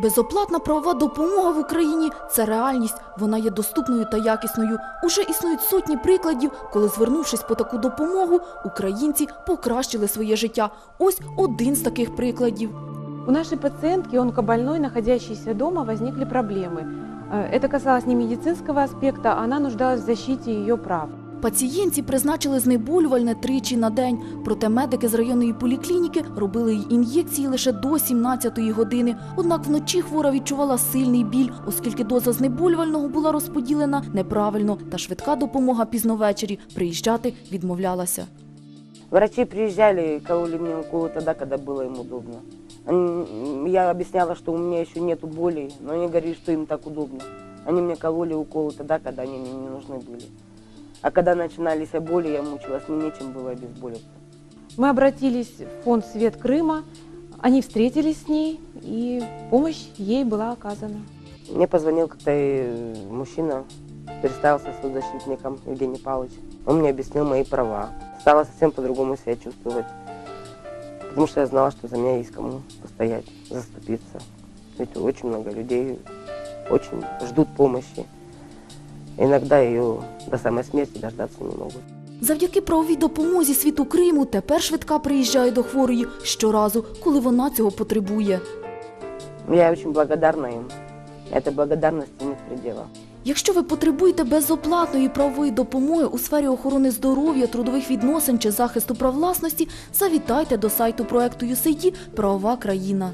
Безоплатна правова допомога в Україні це реальність. Вона є доступною та якісною. Уже існують сотні прикладів, коли, звернувшись по таку допомогу, українці покращили своє життя. Ось один з таких прикладів. У нашей пациентки, онкобольной, находящейся дома, возникли проблемы. Э, Это касалось не медицинского аспекта, она нуждалась в защите ее прав. Пацієнтці призначили знеболювальне тричі на день. Проте медики з районної поліклініки робили їй ін'єкції лише до 17-ї години. Однак вночі хвора відчувала сильний біль, оскільки доза знеболювального була розподілена неправильно, та швидка допомога пізно ввечері приїжджати відмовлялася. Врачи приезжали, кололи мне уколы тогда, когда было им удобно. Они- Я объясняла, что у меня еще нету боли, но они говорили, что им так удобно. Они мне кололи уколы тогда, когда они мне не нужны были. А когда начинались боли, я мучилась, мне нечем было обезболиться. Мы обратились в фонд «Свет Крыма», они встретились с ней, и помощь ей была оказана. Мне позвонил как-то э, мужчина, представился соцзащитником Евгений Павлович. Он мне объяснил мои права. Стала совсем по-другому себя чувствовать. Потому что я знала, что за меня есть кому постоять, заступиться. Ведь очень много людей очень ждут помощи. Иногда ее до самой смерти дождаться не могут. Завдяки правовій допомозі світу Криму тепер швидка приїжджає до хворої щоразу, коли вона цього потребує. Я очень благодарна им. Этой благодарности нет предела. Якщо ви потребуєте безоплатної правової допомоги у сфері охорони здоров'я, трудових відносин чи захисту прав власності, завітайте до сайту проекту USAID «Правова країна».